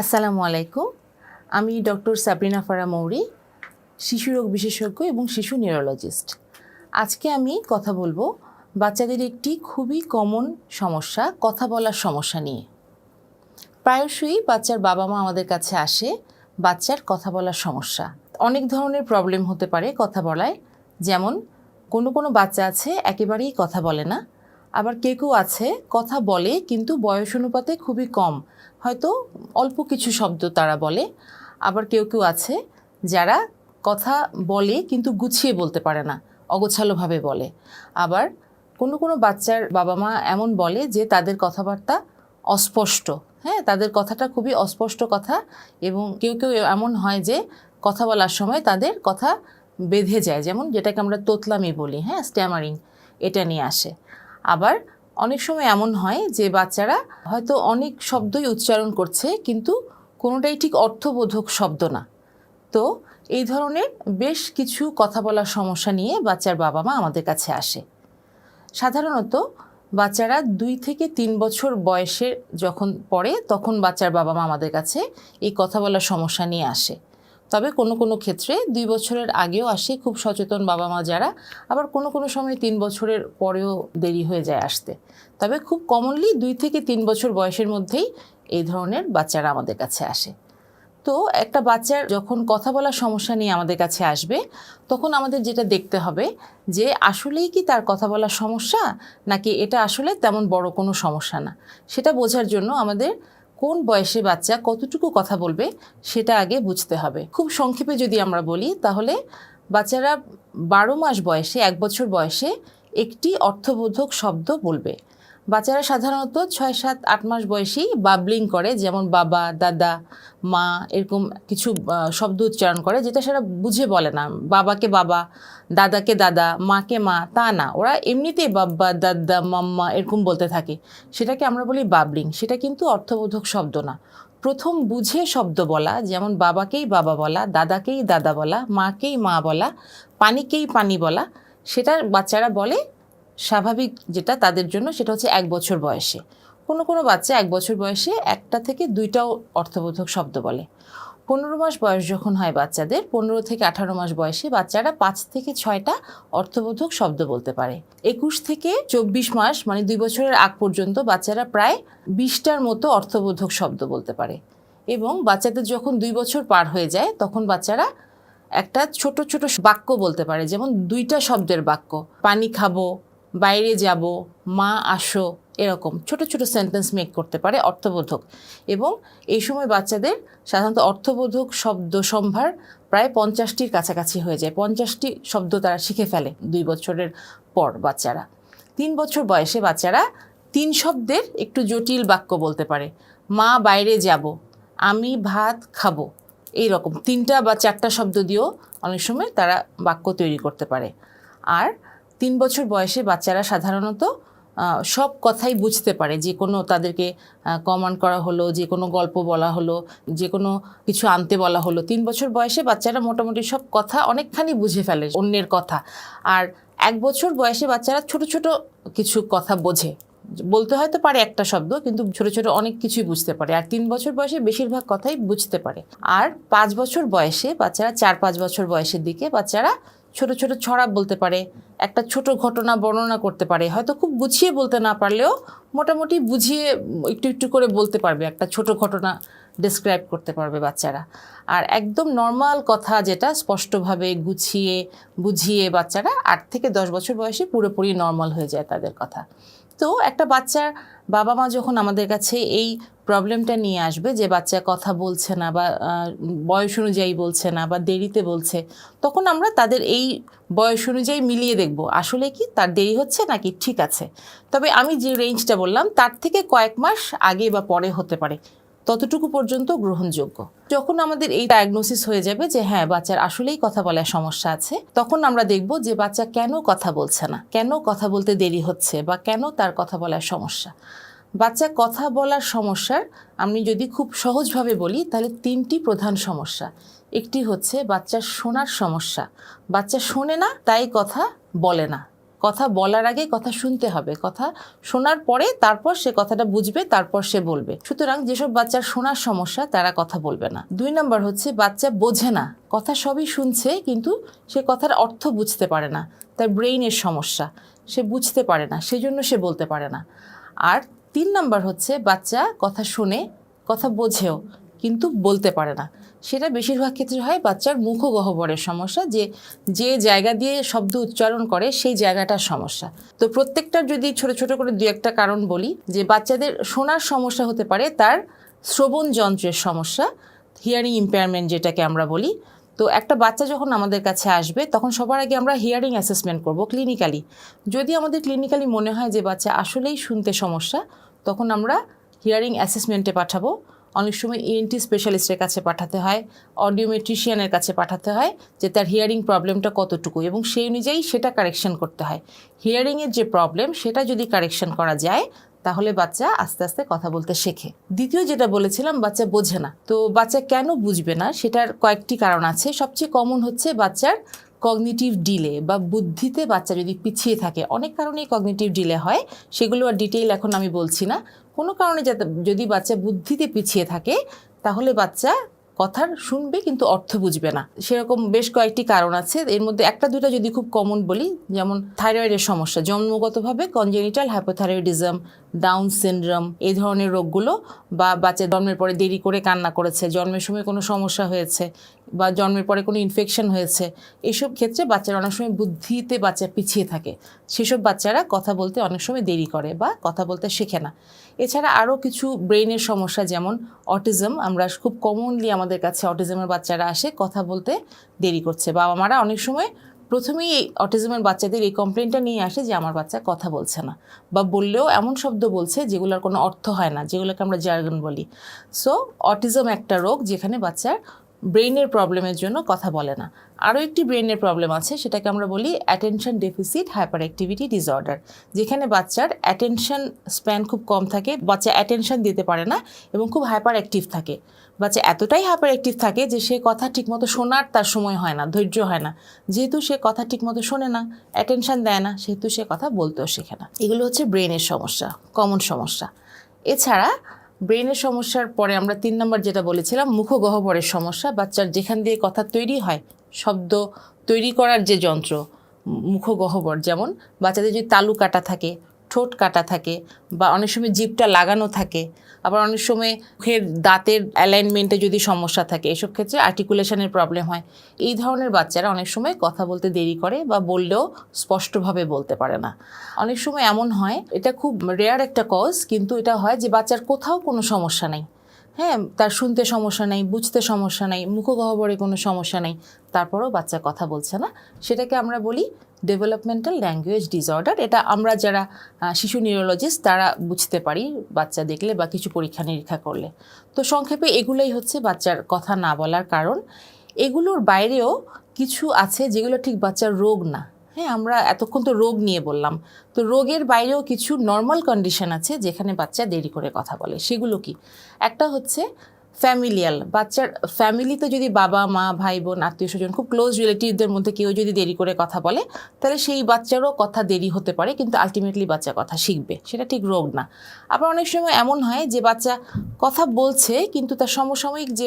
আসসালামু আলাইকুম। আমি ডক্টর সাবরিনা ফারা মৌরি, শিশু রোগ বিশেষজ্ঞ এবং শিশু নিউরোলজিস্ট। আজকে আমি কথা বলব বাচ্চাদের একটি খুবই কমন সমস্যা, কথা বলার সমস্যা নিয়ে। প্রায়শই বাচ্চার বাবা মা আমাদের কাছে আসে বাচ্চার কথা বলার সমস্যা। অনেক ধরনের প্রবলেম হতে পারে কথা বলায়। যেমন, কোনো কোনো বাচ্চা আছে, একেবারেই কথা বলে না। আবার কেউ কেউ আছে, কথা বলে, কিন্তু বয়স অনুপাতে খুবই কম। হয়তো অল্প কিছু শব্দ তারা বলে। আবার কেউ কেউ আছে যারা কথা বলে কিন্তু গুছিয়ে বলতে পারে না, অগোছালোভাবে বলে। আবার কোনো কোনো বাচ্চার বাবা মা এমন বলে যে তাদের কথাবার্তা অস্পষ্ট। হ্যাঁ তাদের কথাটা খুবই অস্পষ্ট কথা এবং কেউ কেউ এমন হয় যে কথা বলার সময় তাদের কথা বেঁধে যায়, যেমন যেটাকে আমরা তোতলামি বলি হ্যাঁ স্ট্যামারিং, এটা নিয়ে আসে। আবার অনেক সময় এমন হয় যে বাচ্চারা হয়তো অনেক শব্দই উচ্চারণ করছে, কিন্তু কোনোটাই ঠিক অর্থবোধক শব্দ না। তো এই ধরনের বেশ কিছু কথা বলার সমস্যা নিয়ে বাচ্চার বাবা মা আমাদের কাছে আসে। সাধারণত বাচ্চারা দুই থেকে তিন বছর বয়সের যখন পড়ে, তখন বাচ্চার বাবা মা আমাদের কাছে এই কথা বলার সমস্যা নিয়ে আসে। তবে কোনো কোনো ক্ষেত্রে দুই বছরের আগেও আসে খুব সচেতন বাবা মা যারা, আবার কোনো কোনো সময় তিন বছরের পরেও দেরি হয়ে যায় আসতে। তবে খুব কমনলি দুই থেকে তিন বছর বয়সের মধ্যেই এই ধরনের বাচ্চারা আমাদের কাছে আসে। তো একটা বাচ্চার যখন কথা বলার সমস্যা নিয়ে আমাদের কাছে আসবে, তখন আমাদের যেটা দেখতে হবে যে আসলেই কি তার কথা বলার সমস্যা, নাকি এটা আসলে তেমন বড় কোনো সমস্যা না। সেটা বোঝার জন্য আমাদের কোন বয়সে বাচ্চা কতটুকু কথা বলবে সেটা আগে বুঝতে হবে। খুব সংক্ষেপে যদি আমরা বলি, তাহলে বাচ্চারা বারো মাস বয়সে, এক বছর বয়সে একটি অর্থবোধক শব্দ বলবে। বাচ্চারা সাধারণত ছয় সাত আট মাস বয়সেই বাবলিং করে, যেমন বাবা, দাদা, মা, এরকম কিছু শব্দ উচ্চারণ করে, যেটা সেটা বুঝে বলে না। বাবাকে বাবা, দাদাকে দাদা, মাকে মা, তা না। ওরা এমনিতেই বাব্বা দাদা, মাম্মা এরকম বলতে থাকে। সেটাকে আমরা বলি বাবলিং। সেটা কিন্তু অর্থবোধক শব্দ না। প্রথম বুঝে শব্দ বলা, যেমন বাবাকেই বাবা বলা, দাদাকেই দাদা বলা, মাকেই মা বলা, পানিকেই পানি বলা সেটা বাচ্চারা বলে স্বাভাবিক যেটা তাদের জন্য সেটা হচ্ছে এক বছর বয়সে। কোনো কোনো বাচ্চা এক বছর বয়সে একটা থেকে দুইটাও অর্থবোধক শব্দ বলে। পনেরো মাস বয়স যখন হয় বাচ্চাদের, পনেরো থেকে আঠারো মাস বয়সে বাচ্চারা পাঁচ থেকে ছয়টা অর্থবোধক শব্দ বলতে পারে। একুশ থেকে চব্বিশ মাস মানে দুই বছরের আগ পর্যন্ত বাচ্চারা প্রায় বিশটার মতো অর্থবোধক শব্দ বলতে পারে। এবং বাচ্চাদের যখন দুই বছর পার হয়ে যায়, তখন বাচ্চারা একটা ছোট ছোট বাক্য বলতে পারে, যেমন দুইটা শব্দের বাক্য, পানি খাব বাইরে যাব, মা আসো, এরকম ছোট ছোট সেন্টেন্স মেক করতে পারে অর্থবোধক। এবং এই সময় বাচ্চাদের সাধারণত অর্থবোধক শব্দ সম্ভার প্রায় পঞ্চাশটির কাছাকাছি হয়ে যায়। পঞ্চাশটি শব্দ তারা শিখে ফেলে দুই বছরের পর বাচ্চারা। তিন বছর বয়সে বাচ্চারা তিন শব্দের একটু জটিল বাক্য বলতে পারে। মা, বাইরে যাব, আমি ভাত খাব এই রকম তিনটা বা চারটা শব্দ দিয়েও অনেক সময় তারা বাক্য তৈরি করতে পারে। আর তিন বছর বয়সে বাচ্চারা সাধারণত সব কথাই বুঝতে পারে। যে কোনো তাদেরকে কমান্ড করা হলো, যে কোনো গল্প বলা হলো, যে কোনো কিছু আনতে বলা হলো। তিন বছর বয়সে বাচ্চারা মোটামুটি সব কথা অনেকখানি বুঝে ফেলে অন্যের কথা। আর এক বছর বয়সে বাচ্চারা ছোট ছোট কিছু কথা বোঝে। বলতে হয়তো পারে একটা শব্দ, কিন্তু ছোট ছোট অনেক কিছুই বুঝতে পারে। আর তিন বছর বয়সে বেশিরভাগ কথাই বুঝতে পারে। আর পাঁচ বছর বয়সে বাচ্চারা, চার পাঁচ বছর বয়সের দিকে বাচ্চারা ছোট ছোট ছড়া বলতে পারে একটা ছোট ঘটনা বর্ণনা করতে পারে। হয়তো খুব গুছিয়ে বলতে না পারলেও মোটামুটি বুঝিয়ে একটু একটু করে বলতে পারবে, একটা ছোট ঘটনা ডেসক্রাইব করতে পারবে বাচ্চারা। আর একদম নর্মাল কথা যেটা, স্পষ্টভাবে গুছিয়ে, বুঝিয়ে বাচ্চারা আট থেকে দশ বছর বয়সে পুরোপুরি নর্মাল হয়ে যায় তাদের কথা। তো একটা বাচ্চার বাবা মা যখন আমাদের কাছে এই প্রবলেমটা নিয়ে আসবে, যে বাচ্চা কথা বলছে না বা বয়স অনুযায়ী বলছে না বা দেরিতে বলছে, তখন আমরা তাদের এই বয়স অনুযায়ী মিলিয়ে দেখব, আসলে কি তার দেরি হচ্ছে নাকি ঠিক আছে? তবে আমি যে রেঞ্জটা বললাম, তার থেকে কয়েক মাস আগে বা পরে হতে পারে। ততটুকু পর্যন্ত গ্রহণযোগ্য। যখন আমাদের এই ডায়াগনোসিস হয়ে যাবে যে হ্যাঁ বাচ্চার আসলেই কথা বলার সমস্যা আছে, তখন আমরা দেখব যে বাচ্চা কেন কথা বলছে না, কেন কথা বলতে দেরি হচ্ছে বা কেন তার কথা বলার সমস্যা। বাচ্চা কথা বলার সমস্যার আমি যদি খুব সহজভাবে বলি, তাহলে তিনটি প্রধান সমস্যা। একটি হচ্ছে বাচ্চার শোনার সমস্যা। বাচ্চা শোনে না, তাই কথা বলে না। কথা বলার আগে কথা শুনতে হবে। কথা শোনার পরে তারপর সে কথাটা বুঝবে, তারপর সে বলবে। সুতরাং যেসব বাচ্চার শোনার সমস্যা, তারা কথা বলবে না। দুই নম্বর হচ্ছে বাচ্চা বোঝে না। কথা সবই শুনছে, কিন্তু সে কথার অর্থ বুঝতে পারে না। তার ব্রেইনের সমস্যা, সে বুঝতে পারে না, সেজন্য সে বলতে পারে না। আর তিন নম্বর হচ্ছে বাচ্চা কথা শুনে, কথা বোঝেও, কিন্তু বলতে পারে না। সেটা বেশিরভাগ ক্ষেত্রে হয় বাচ্চার মুখগহ্বরের সমস্যা, যে যে জায়গা দিয়ে শব্দ উচ্চারণ করে সেই জায়গাটার সমস্যা। তো প্রত্যেকটার যদি ছোট ছোট করে দু একটা কারণ বলি, যে বাচ্চাদের শোনার সমস্যা হতে পারে তার শ্রবণ যন্ত্রের সমস্যা হিয়ারিং ইম্পেয়ারমেন্ট যেটাকে আমরা বলি। তো একটা বাচ্চা যখন আমাদের কাছে আসবে, তখন সবার আগে আমরা হিয়ারিং অ্যাসেসমেন্ট করব ক্লিনিক্যালি যদি আমাদের ক্লিনিক্যালি মনে হয় যে বাচ্চা আসলেই শুনতে সমস্যা, তখন আমরা হিয়ারিং অ্যাসেসমেন্টে পাঠাবো। অনেক সময় ইএনটি স্পেশালিস্টের কাছে পাঠাতে হয় অডিওমেট্রিশিয়ানের কাছে পাঠাতে হয় যে তার হিয়ারিং প্রবলেমটা কতটুকু এবং সেই অনুযায়ী সেটা কারেকশন করতে হয়। হিয়ারিংয়ের যে প্রবলেম সেটা যদি কারেকশন করা যায়, তাহলে বাচ্চা আস্তে আস্তে কথা বলতে শেখে। দ্বিতীয় যেটা বলেছিলাম, বাচ্চা বোঝে না। তো বাচ্চা কেন বুঝবে না? সেটার কয়েকটি কারণ আছে। সবচেয়ে কমন হচ্ছে বাচ্চার কগনিটিভ ডিলে বা বুদ্ধিতে বাচ্চা যদি পিছিয়ে থাকে, অনেক কারণেই কগনিটিভ ডিলে হয়, সেগুলো আর ডিটেইল এখন আমি বলছি না। কোনো কারণে যাতে, যদি বাচ্চা বুদ্ধিতে পিছিয়ে থাকে, তাহলে বাচ্চা কথার শুনবে কিন্তু অর্থ বুঝবে না। সেরকম বেশ কয়েকটি কারণ আছে। এর মধ্যে একটা, দুটো যদি খুব কমন বলি, যেমন থাইরয়েডের সমস্যা। জন্মগতভাবে কনজেনিটাল হাইপোথাইরয়েডিজম ডাউন সিনড্রোম এই ধরনের রোগগুলো বা বাচ্চা জন্মের পরে দেরি করে কান্না করেছে, জন্মের সময় কোনো সমস্যা হয়েছে বা জন্মের পরে কোনো ইনফেকশন হয়েছে এইসব ক্ষেত্রে বাচ্চারা অনেক সময় বুদ্ধিতে বাচ্চা পিছিয়ে থাকে। সেসব বাচ্চারা কথা বলতে অনেক সময় দেরি করে বা কথা বলতে শেখে না। এছাড়া আরও কিছু ব্রেনের সমস্যা যেমন অটিজম, আমরা খুব কমনলি আমাদের কাছে অটিজমের বাচ্চারা আসে কথা বলতে দেরি করছে। বাবা মারা অনেক সময় প্রথমেই এই অটিজমের বাচ্চাদের এই কমপ্লেনটা নিয়ে আসে যে, আমার বাচ্চা কথা বলছে না। বা বললেও এমন শব্দ বলছে যেগুলোর কোনো অর্থ হয় না, যেগুলোকে আমরা জার্গন বলি। সো অটিজম একটা রোগ যেখানে বাচ্চার ব্রেইনের প্রবলেমের জন্য কথা বলে না। আরও একটি ব্রেইনের প্রবলেম আছে, সেটাকে আমরা বলি attention deficit hyper activity disorder, যেখানে বাচ্চার অ্যাটেনশন স্প্যান খুব কম থাকে, বাচ্চা অ্যাটেনশন দিতে পারে না এবং খুব হাইপার অ্যাক্টিভ থাকে। বাচ্চা এতটাই হাইপার অ্যাক্টিভ থাকে যে সে কথা ঠিকমতো শোনার তার সময় হয় না, ধৈর্য হয় না। যেহেতু সে কথা ঠিকমতো শোনে না, অ্যাটেনশন দেয় না, সেহেতু সে কথা বলতেও শেখে না। এগুলো হচ্ছে ব্রেনের সমস্যা, কমন সমস্যা। এছাড়া ব্রেনের সমস্যার পরে আমরা তিন নম্বর যেটা বলেছিলাম, মুখগহ্বরের সমস্যা, বাচ্চার যেখান দিয়ে কথা তৈরি হয়, শব্দ তৈরি করার যে যন্ত্র, মুখগহ্বর যেমন, বাচ্চাদের যদি তালু কাটা থাকে ঠোঁট কাটা থাকে বা অনেক সময় জিভটা লাগানো থাকে। আবার অনেক সময় মুখের দাঁতের অ্যালাইনমেন্টে যদি সমস্যা থাকে, এসব ক্ষেত্রে আর্টিকুলেশনের প্রবলেম হয়। এই ধরনের বাচ্চারা অনেক সময় কথা বলতে দেরি করে বা বললেও স্পষ্টভাবে বলতে পারে না। অনেক সময় এমন হয়, এটা খুব রেয়ার একটা কজ কিন্তু এটা হয় যে বাচ্চার কোথাও কোনো সমস্যা নেই। হ্যাঁ তার শুনতে সমস্যা নেই, বুঝতে সমস্যা নেই, মুখগহ্বরে কোনো সমস্যা নেই, তারপরেও বাচ্চা কথা বলছে না। সেটাকে আমরা বলি ডেভেলপমেন্টাল ল্যাঙ্গুয়েজ ডিসঅর্ডার এটা আমরা যারা শিশু নিউরোলজিস্ট তারা বুঝতে পারি বাচ্চা দেখলে বা কিছু পরীক্ষা নিরীক্ষা করলে। তো সংক্ষেপে এগুলোই হচ্ছে বাচ্চার কথা না বলার কারণ। এগুলোর বাইরেও কিছু আছে যেগুলো ঠিক বাচ্চার রোগ না। হ্যাঁ আমরা এতক্ষণ তো রোগ নিয়ে বললাম। তো রোগের বাইরেও কিছু নর্মাল কন্ডিশন আছে যেখানে বাচ্চা দেরি করে কথা বলে। সেগুলো কি? একটা হচ্ছে ফ্যামিলিয়াল, বাচ্চার ফ্যামিলিতে যদি বাবা, মা, ভাই, বোন, আত্মীয় স্বজন খুব ক্লোজ রিলেটিভদের মধ্যে কেউ যদি দেরি করে কথা বলে, তাহলে সেই বাচ্চারও কথা দেরি হতে পারে, কিন্তু আলটিমেটলি বাচ্চা কথা শিখবে। সেটা ঠিক রোগ না। আবার অনেক সময় এমন হয় যে বাচ্চা কথা বলছে, কিন্তু তার সমসাময়িক যে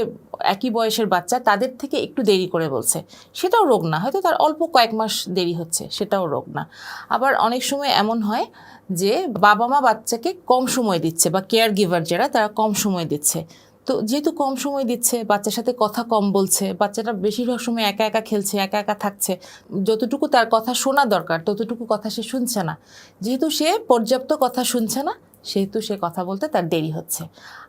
একই বয়সের বাচ্চা, তাদের থেকে একটু দেরি করে বলছে। সেটাও রোগ না। হয়তো তার অল্প কয়েক মাস দেরি হচ্ছে, সেটাও রোগ না। আবার অনেক সময় এমন হয় যে বাবা মা বাচ্চাকে কম সময় দিচ্ছে বা কেয়ার গিভার যারা, তারা কম সময় দিচ্ছে। তো যেহেতু কম সময় দিচ্ছে, বাচ্চার সাথে কথা কম বলছে বাচ্চাটা বেশিরভাগ সময় একা একা খেলছে, একা একা থাকছে, যতটুকু তার কথা শোনা দরকার, ততটুকু কথা সে শুনছে না। যেহেতু সে পর্যাপ্ত কথা শুনছে না, সেহেতু সে কথা বলতে তার দেরি হচ্ছে।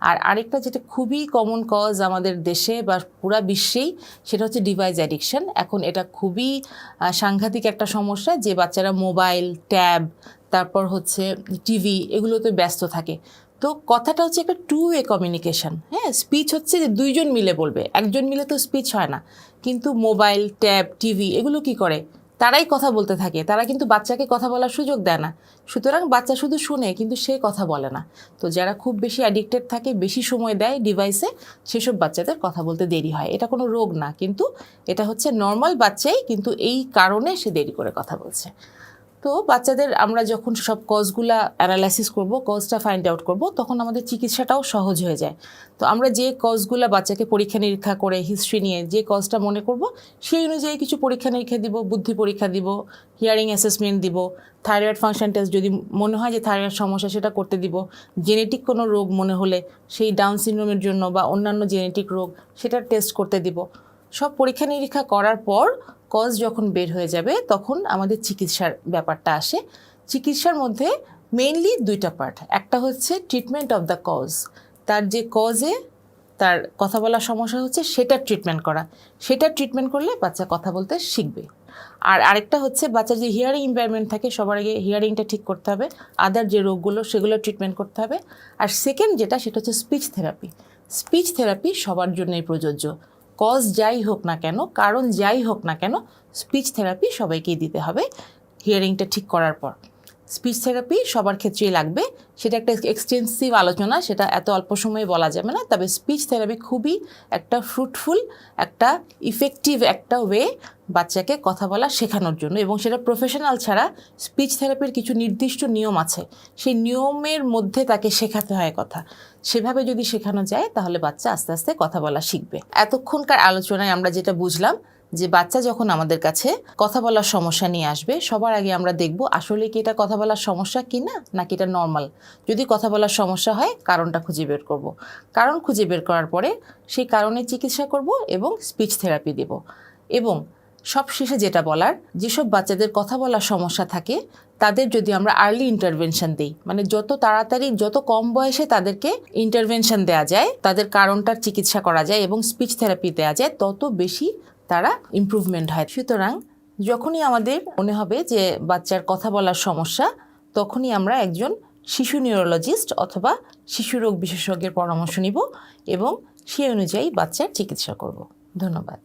আর আরেকটা যেটা খুবই কমন কজ আমাদের দেশে বা পুরা বিশ্বেই, সেটা হচ্ছে ডিভাইস অ্যাডিকশন এখন এটা খুবই সাংঘাতিক একটা সমস্যা যে বাচ্চারা মোবাইল ট্যাব তারপর হচ্ছে টিভি এগুলোতে ব্যস্ত থাকে। তো কথাটা হচ্ছে একটা টু ওয়ে কমিউনিকেশন হ্যাঁ স্পিচ হচ্ছে যে দুইজন মিলে বলবে, একজন মিলে তো স্পিচ হয় না। কিন্তু মোবাইল ট্যাব টিভি এগুলো কি করে? তারাই কথা বলতে থাকে, তারা কিন্তু বাচ্চাকে কথা বলার সুযোগ দেয় না। সুতরাং বাচ্চা শুধু শুনে, কিন্তু সে কথা বলে না। তো যারা খুব বেশি অ্যাডিক্টেড থাকে, বেশি সময় দেয় ডিভাইসে সেসব বাচ্চাদের কথা বলতে দেরি হয়। এটা কোনো রোগ না, কিন্তু এটা হচ্ছে নর্মাল বাচ্চাই, কিন্তু এই কারণে সে দেরি করে কথা বলছে। তো বাচ্চাদের আমরা যখন সব কজগুলা অ্যানালাইসিস করব কজটা ফাইন্ড আউট করব, তখন আমাদের চিকিৎসাটাও সহজ হয়ে যায়। তো আমরা যে কজগুলা বাচ্চাকে পরীক্ষা নিরীক্ষা করে হিস্ট্রি নিয়ে যে কজটা মনে করব, সেই অনুযায়ী কিছু পরীক্ষা নিরীক্ষা দিব, বুদ্ধি পরীক্ষা দিব হিয়ারিং অ্যাসেসমেন্ট দিব থাইরয়েড ফাংশন টেস্ট যদি মনে হয় যে থাইরয়েড সমস্যা সেটা করতে দিব জেনেটিক কোনো রোগ মনে হলে সেই ডাউন সিনড্রোমের জন্য বা অন্যান্য জেনেটিক রোগ সেটা টেস্ট করতে দিব। সব পরীক্ষা নিরীক্ষা করার পর কজ যখন বের হয়ে যাবে, তখন আমাদের চিকিৎসার ব্যাপারটা আসে। চিকিৎসার মধ্যে মেইনলি দুইটা পার্ট একটা হচ্ছে ট্রিটমেন্ট অফ দ্য কজ তার যে কজে তার কথা বলার সমস্যা হচ্ছে সেটার ট্রিটমেন্ট করা। সেটা ট্রিটমেন্ট করলে বাচ্চা কথা বলতে শিখবে। আর আরেকটা হচ্ছে বাচ্চার যে হিয়ারিং ইম্পেয়ারমেন্ট থাকে, সবার আগে হিয়ারিংটা ঠিক করতে হবে। আদার যে রোগগুলো, সেগুলো ট্রিটমেন্ট করতে হবে। আর সেকেন্ড যেটা, সেটা হচ্ছে স্পিচ থেরাপি স্পিচ থেরাপি সবার জন্যই প্রযোজ্য। কজ যাই হোক না কেন, কারণ যাই হোক না কেন স্পিচ থেরাপি সবাইকেই দিতে হবে। হিয়ারিংটা ঠিক করার পর। স্পিচ থেরাপি সবার ক্ষেত্রেই লাগবে। সেটা একটা এক্সটেন্সিভ আলোচনা, সেটা এত অল্প সময়ে বলা যাবে না। তবে স্পিচ থেরাপি খুবই একটা ফ্রুটফুল একটা ইফেক্টিভ একটা ওয়ে বাচ্চাকে কথা বলা শেখানোর জন্য। এবং সেটা প্রফেশনাল ছাড়া স্পিচ থেরাপির কিছু নির্দিষ্ট নিয়ম আছে। সেই নিয়মের মধ্যে তাকে শেখাতে হয় কথা। সেভাবে যদি শেখানো যায়, তাহলে বাচ্চা আস্তে আস্তে কথা বলা শিখবে। এতক্ষণকার আলোচনায় আমরা যেটা বুঝলাম যে বাচ্চা যখন আমাদের কাছে কথা বলার সমস্যা নিয়ে আসবে, সবার আগে আমরা দেখব আসলে কি এটা কথা বলার সমস্যা কি না, নাকি এটা নর্মাল যদি কথা বলার সমস্যা হয়, কারণটা খুঁজে বের করব। কারণ খুঁজে বের করার পরে সেই কারণে চিকিৎসা করব এবং স্পিচ থেরাপি দেব এবং সব শেষে যেটা বলার, যেসব বাচ্চাদের কথা বলার সমস্যা থাকে, তাদের যদি আমরা আর্লি ইন্টারভেনশন দিই মানে যত তাড়াতাড়ি, যত কম বয়সে তাদেরকে ইন্টারভেনশন দেওয়া যায়, তাদের কারণটার চিকিৎসা করা যায় এবং স্পিচ থেরাপি দেওয়া যায়, তত বেশি তারা ইম্প্রুভমেন্ট হয়। সুতরাং যখনই আমাদের মনে হবে যে বাচ্চার কথা বলার সমস্যা, তখনই আমরা একজন শিশু নিউরোলজিস্ট অথবা শিশু রোগ বিশেষজ্ঞের পরামর্শ নিব এবং সেই অনুযায়ী বাচ্চার চিকিৎসা করব। ধন্যবাদ।